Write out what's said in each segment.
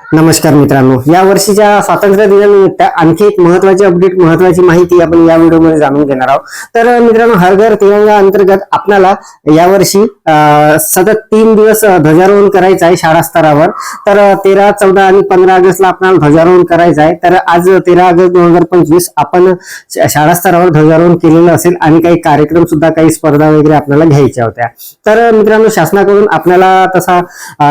नमस्कार मित्रांनो. या वर्षीच्या स्वातंत्र्य दिनानिमित्त आणखी एक महत्वाची अपडेट महत्वाची माहिती आपण या व्हिडिओमध्ये जाणून घेणार आहोत. तर मित्रांनो हरघर तिरंगा अंतर्गत आपल्याला यावर्षी सतत तीन दिवस ध्वजारोहण करायचं आहे शाळा स्तरावर. तर तेरा चौदा आणि पंधरा ऑगस्टला आपल्याला ध्वजारोहण करायचं आहे. तर आज तेरा ऑगस्ट दोन हजार पंचवीस आपण शाळा स्तरावर ध्वजारोहण केलेलं असेल आणि काही कार्यक्रम सुद्धा काही स्पर्धा वगैरे आपल्याला घ्यायच्या होत्या. तर मित्रांनो शासनाकडून आपल्याला तसा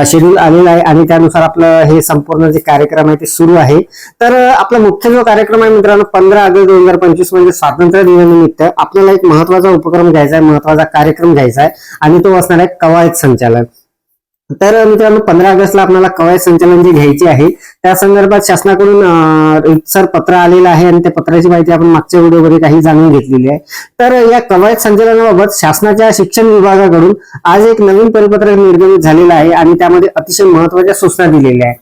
शेड्यूल आलेला आहे आणि त्यानुसार आपलं हे संपूर्ण जे कार्यक्रम आहे ते सुरू आहे. तर आपला मुख्य जो कार्यक्रम आहे मित्रांनो पंधरा ऑगस्ट दोन हजार पंचवीस म्हणजे स्वातंत्र्य दिनानिमित्त आपल्याला एक महत्त्वाचा उपक्रम घ्यायचा आहे महत्त्वाचा कार्यक्रम घ्यायचा आहे आणि तो असणार आहे कवायत संचालन. तर मित्रांनो पंधरा ऑगस्टला आपल्याला कवायत संचालन जे घ्यायचे आहे त्या संदर्भात शासनाकडून अं, रितसर पत्र आलेलं आहे आणि त्या पत्राची माहिती आपण मागच्या व्हिडिओमध्ये काही जाणून घेतलेली आहे. तर या कवायत संचालनाबाबत शासनाच्या शिक्षण विभागाकडून आज एक नवीन परिपत्रक निर्गमित झालेलं आहे आणि त्यामध्ये अतिशय महत्त्वाच्या सूचना दिलेल्या आहेत.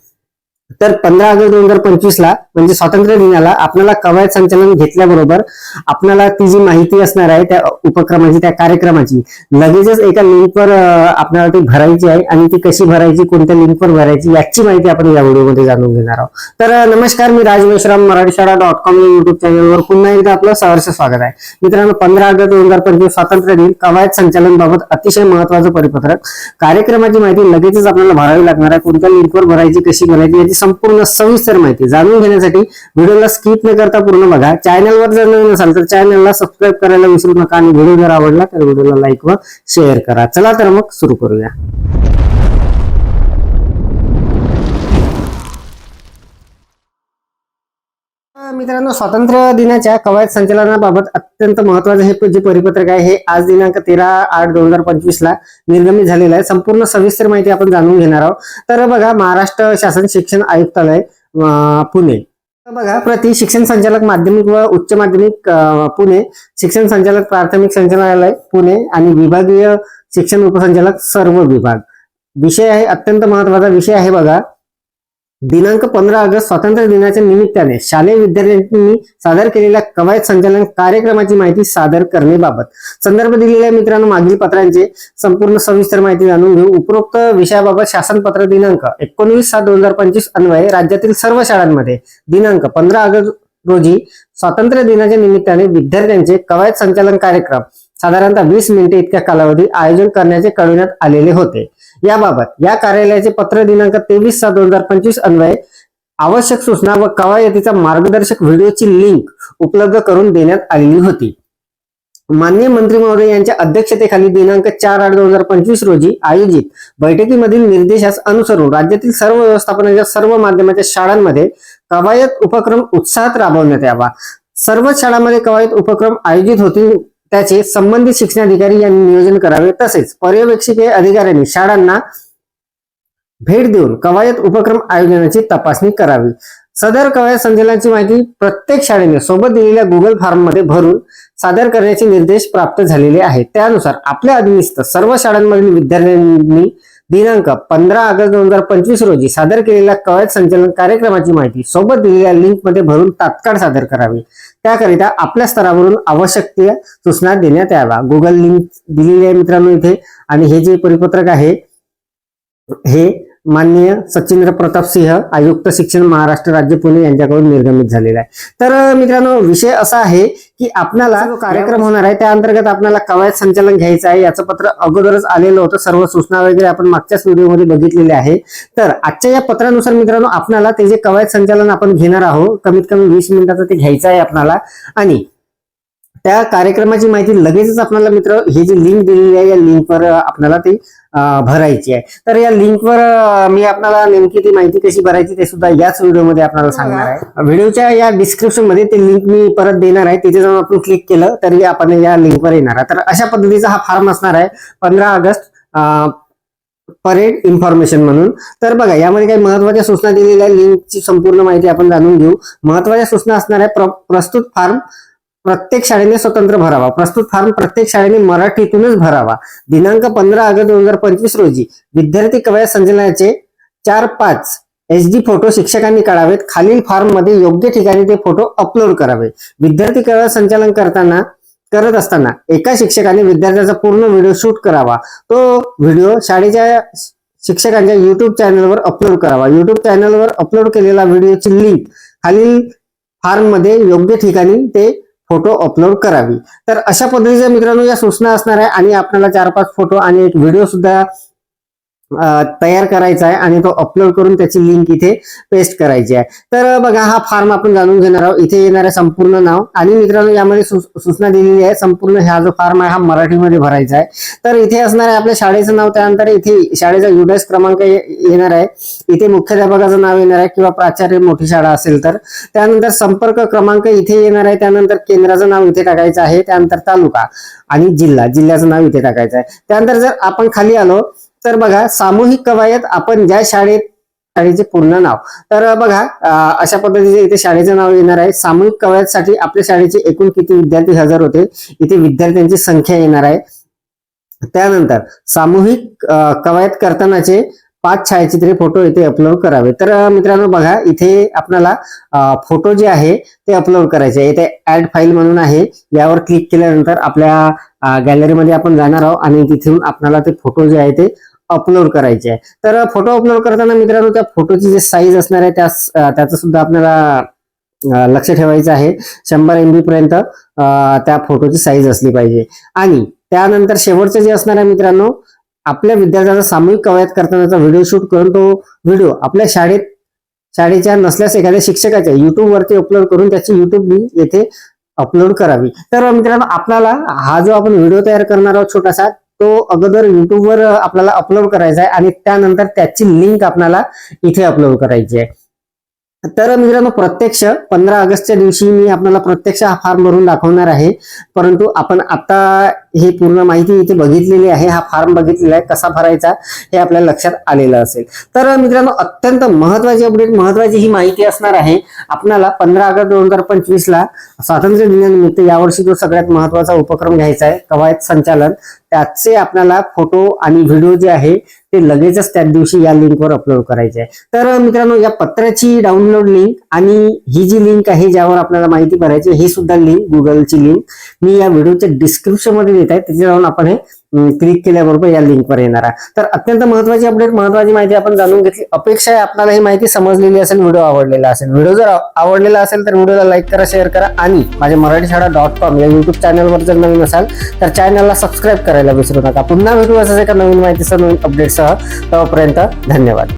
तर पंधरा ऑगस्ट दोन हजार पंचवीस ला म्हणजे स्वातंत्र्य दिनाला आपल्याला कवायत संचालन घेतल्याबरोबर आपल्याला ती जी माहिती असणार आहे त्या उपक्रमाची त्या कार्यक्रमाची लगेचच एका लिंकवर आपल्याला ती भरायची आहे आणि ती कशी भरायची कोणत्या लिंकवर भरायची याची माहिती आपण या व्हिडिओमध्ये जाणून घेणार आहोत. तर नमस्कार मी राज मेश्राम मराठी शाळा डॉट कॉम या युट्यूब चॅनलवर पुन्हा एकदा आपलं सहर्ष स्वागत आहे. मित्रांनो पंधरा ऑगस्ट दोन हजार पंचवीस स्वातंत्र्य दिन कवायत संचालनबाबत अतिशय महत्वाचं परिपत्रक. कार्यक्रमाची माहिती लगेचच आपल्याला भरावी लागणार आहे. कोणत्या लिंकवर भरायची कशी भरायची याची संपूर्ण सविस्तर माहिती जाणून घेण्यासाठी व्हिडिओला स्किप न करता पूर्ण बघा. चॅनलवर जर नवीन असाल तर चॅनलला सबस्क्राईब करायला विसरू नका आणि व्हिडिओ जर आवडला तर व्हिडिओला लाईक व शेअर करा. चला तर मग सुरू करूया. मित्रांनो स्वातंत्र्य दिनाच्या कवायत संचलनाबाबत अत्यंत महत्वाचं हे जे परिपत्रक आहे हे आज दिनांक तेरा आठ दोन हजार पंचवीस ला निर्गमित झालेलं आहे. संपूर्ण सविस्तर माहिती आपण जाणून घेणार आहोत. तर बघा महाराष्ट्र शासन शिक्षण आयुक्तालय पुणे. बघा प्रति शिक्षण संचालक माध्यमिक व उच्च माध्यमिक पुणे शिक्षण संचालक प्राथमिक संचालनालय पुणे आणि विभागीय शिक्षण उपसंचालक सर्व विभाग. विषय आहे अत्यंत महत्त्वाचा विषय आहे बघा. दिनांक पंधरा ऑगस्ट स्वातंत्र्य दिनाच्या निमित्ताने शालेय विद्यार्थ्यांनी सादर केलेल्या कवायत संचालन कार्यक्रमाची माहिती सादर करण्याबाबत संदर्भ दिलेल्या मित्रांनो मागील पत्रांचे संपूर्ण सविस्तर माहिती जाणून घेऊ. उपरोक्त विषयाबाबत शासन पत्र दिनांक एकोणवीस सात दोन हजार पंचवीस अन्वये राज्यातील सर्व शाळांमध्ये दिनांक पंधरा ऑगस्ट रोजी स्वातंत्र्य दिनाच्या निमित्ताने विद्यार्थ्यांचे कवायत संचालन कार्यक्रम साधारणतः वीस मिनिटे इतक्या कालावधी आयोजन करण्याचे कळविण्यात आलेले होते. याबाबत या कार्यालयाचे पत्र दिनांक तेवीस सात दोन हजार पंचवीस अन्वये आवश्यक सूचना व कवायतीचा मार्गदर्शक व्हिडिओची लिंक उपलब्ध करून देण्यात आलेली होती. माननीय मंत्री महोदय यांच्या अध्यक्षतेखाली दिनांक चार आठ दोन हजार पंचवीस रोजी आयोजित बैठकीमधील निर्देशास अनुसरून राज्यातील सर्व व्यवस्थापनाच्या सर्व माध्यमाच्या शाळांमध्ये कवायत उपक्रम उत्साहात राबवण्यात यावा. सर्वच शाळांमध्ये कवायत उपक्रम आयोजित होतील त्याचे संबंधित शिक्षणाधिकारी यांनी नियोजन करावे. तसेच पर्यवेक्षकीय अधिकाऱ्यांनी शाळांना भेट देऊन कवायत उपक्रम आयोजनाची तपासणी करावी. सदर कवायत संचलनाची माहिती प्रत्येक शाळेने सोबत दिलेल्या गुगल फॉर्ममध्ये भरून सादर करण्याचे निर्देश प्राप्त झालेले आहेत. त्यानुसार आपल्या अधीनस्थ सर्व शाळांमधील विद्यार्थ्यांनी दिनांक पंधरा ऑगस्ट दोन हजार पंचवीस रोजी सादर केलेल्या कवायत संचलन कार्यक्रमाची माहिती सोबत दिलेल्या लिंकमध्ये भरून तात्काळ सादर करावी. त्याकरिता आपल्या स्तरावरून आवश्यक त्या सूचना देण्यात याव्या. गुगल लिंक दिलेली आहे मित्रांनो इथे. आणि हे जे परिपत्रक आहे हे माननीय सचिंद्र प्रताप सिंह आयुक्त शिक्षण महाराष्ट्र राज्य पुणे यांच्याकडून निर्गमित झालेला आहे. तर मित्रांनो विषय असा आहे की आपल्याला जो कार्यक्रम होणार आहे. त्या अंतर्गत आपल्याला कवायत संचालन घ्यायचं आहे. याचं पत्र अगोदरच आलेलं होतं. सर्व सूचना वगैरे आपण मागच्याच व्हिडिओमध्ये बघितलेले आहे. तर आजच्या या पत्रानुसार मित्रांनो आपल्याला ते जे कवायत संचालन आपण घेणार आहोत कमीत कमी वीस मिनिटाचं ते घ्यायचं आहे आपल्याला आणि त्या कार्यक्रमाची माहिती लगेचच आपल्याला मित्र ही जी लिंक दिलेली आहे या लिंकवर आपल्याला ती भरायची आहे. तर या लिंकवर मी आपल्याला नेमकी ती माहिती कशी भरायची ते सुद्धा याच व्हिडिओमध्ये आपल्याला सांगणार आहे. व्हिडिओच्या या डिस्क्रिप्शनमध्ये ते लिंक मी परत देणार आहे. तिथे जाऊन आपण क्लिक केलं तरी आपण या लिंकवर येणार आहे. तर अशा पद्धतीचा हा फॉर्म असणार आहे पंधरा ऑगस्ट परेड इन्फॉर्मेशन म्हणून. तर बघा यामध्ये काही महत्त्वाच्या सूचना दिलेल्या लिंकची संपूर्ण माहिती आपण जाणून घेऊ. महत्त्वाच्या सूचना असणार आहे प्र- प्रस्तुत फॉर्म प्रत्येक शाळेने स्वतंत्र भरावा. प्रस्तुत फॉर्म प्रत्येक शाळेने मराठीतूनच भरावा. दिनांक पंधरा ऑगस्ट दोन हजार पंचवीस रोजी विद्यार्थी कवय संचलनाचे चार पाच एच डी फोटो शिक्षकांनी काढावेत. खालील फॉर्ममध्ये योग्य ठिकाणी ते फोटो अपलोड करावे. विद्यार्थी कवय संचालन करताना करत असताना एका शिक्षकाने विद्यार्थ्याचा पूर्ण व्हिडिओ शूट करावा. तो व्हिडिओ शाळेच्या शिक्षकांच्या युट्यूब चॅनलवर अपलोड करावा. युट्यूब चॅनलवर अपलोड केलेला व्हिडिओची लिंक खालील फॉर्ममध्ये योग्य ठिकाणी ते फोटो अपलोड करावी. तर अशा पद्धतीच्या मित्रांनो या सूचना असणार आहे आणि आपल्याला चार पाच फोटो आणि एक व्हिडिओ सुद्धा तयार करायचा आहे आणि तो अपलोड करून त्याची लिंक इथे पेस्ट करायची आहे. तर बघा हा फॉर्म आपण जाणून घेणार आहोत. इथे येणारे संपूर्ण नाव. आणि मित्रांनो यामध्ये सूचना दिलेली आहे. संपूर्ण हा जो फॉर्म आहे हा मराठीमध्ये भरायचा आहे. तर इथे असणार आहे आपल्या शाळेचं नाव. त्यानंतर इथे शाळेचा युडस क्रमांक येणार आहे. इथे मुख्याध्यापकाचं नाव येणार आहे किंवा प्राचार्य मोठी शाळा असेल तर. त्यानंतर संपर्क क्रमांक इथे येणार आहे. त्यानंतर केंद्राचं नाव इथे टाकायचं आहे. त्यानंतर तालुका आणि जिल्हा. जिल्ह्याचं नाव इथे टाकायचं आहे. त्यानंतर जर आपण खाली आलो तर बघा सामूहिक कवायत आपण ज्या शाळेत शाळेचे पूर्ण नाव. तर बघा अशा पद्धतीचे इथे शाळेचं नाव येणार आहे. सामूहिक कवायतसाठी आपल्या शाळेचे एकूण किती विद्यार्थी हजर होते? इथे विद्यार्थ्यांची संख्या येणार आहे. त्यानंतर सामूहिक कवायत करतानाचे पाच छायाचित्रे फोटो इथे अपलोड करावे. तर मित्रांनो बघा इथे आपल्याला फोटो जे आहे ते अपलोड करायचे. इथे ऍड फाईल म्हणून आहे. यावर क्लिक केल्यानंतर आपल्या गॅलरीमध्ये आपण जाणार आहोत आणि तिथून आपल्याला ते फोटो जे आहे ते अपलोड करायचे आहे तर फोटो अपलोड करताना मित्रांनो त्या फोटोची जे साईज असणार आहे त्या त्याचं सुद्धा आपल्याला लक्ष ठेवायचं आहे. शंभर एम बी पर्यंत त्या फोटोची साईज असली पाहिजे. आणि त्यानंतर शेवटचं जे असणार आहे मित्रांनो आपल्या विद्यार्थ्याचा सामूहिक कवायत करतानाचा व्हिडिओ शूट करून तो व्हिडिओ आपल्या शाळेत शाळेच्या नसल्यास एखाद्या शिक्षकाच्या युट्यूबवरती अपलोड करून त्याची युट्यूब लिंक येथे अपलोड करावी. तर मित्रांनो आपल्याला हा जो आपण व्हिडिओ तयार करणार आहोत छोटासा तो अगोदर युट्यूबवर आपल्याला अपलोड करायचा आहे आणि त्यानंतर त्याची लिंक आपल्याला इथे अपलोड करायची आहे. तर मित्रांनो प्रत्यक्ष पंधरा ऑगस्टच्या दिवशी मी आपल्याला प्रत्यक्ष हा फॉर्म भरून दाखवणार आहे. परंतु आपण आता हे पूर्ण माहिती इथे बघितलेली आहे. हा फॉर्म बघितलेला आहे. कसा भरायचा हे आपल्या लक्षात आलेलं असेल. तर मित्रांनो अत्यंत महत्वाची अपडेट महत्वाची ही माहिती असणार आहे. आपल्याला पंधरा ऑगस्ट दोन हजार पंचवीस ला स्वातंत्र्य दिनानिमित्त यावर्षी जो सगळ्यात महत्त्वाचा उपक्रम घ्यायचा आहे कवायत संचालन त्याचे आपल्याला फोटो आणि व्हिडिओ जे आहे ते लगेचच त्याच दिवशी या लिंकवर अपलोड करायचे आहे. तर मित्रांनो या पत्राची डाउनलोड लिंक आणि ही जी लिंक आहे ज्यावर आपल्याला माहिती भरायची आहे, ही सुद्धा लिंक गुगलची लिंक मी या व्हिडिओच्या डिस्क्रिप्शनमध्ये देत आहे तिथे जाऊन आपण हे क्लिक केल्याबरोबर या लिंकवर येणार आहे तर अत्यंत महत्वाची अपडेट महत्वाची माहिती आपण जाणून घेतली. अपेक्षा आहे आपल्याला ही माहिती समजलेली असेल व्हिडिओ आवडलेला असेल. व्हिडिओ जर आवडलेला असेल तर व्हिडिओला लाईक करा शेअर करा आणि माझ्या मराठी शाळा डॉट कॉम या युट्यूब चॅनलवर जर नवीन असाल तर चॅनलला सबस्क्राईब करायला विसरू नका. पुन्हा भेटू असं एका नवीन माहितीसह नवीन अपडेटसह तोपर्यंत धन्यवाद.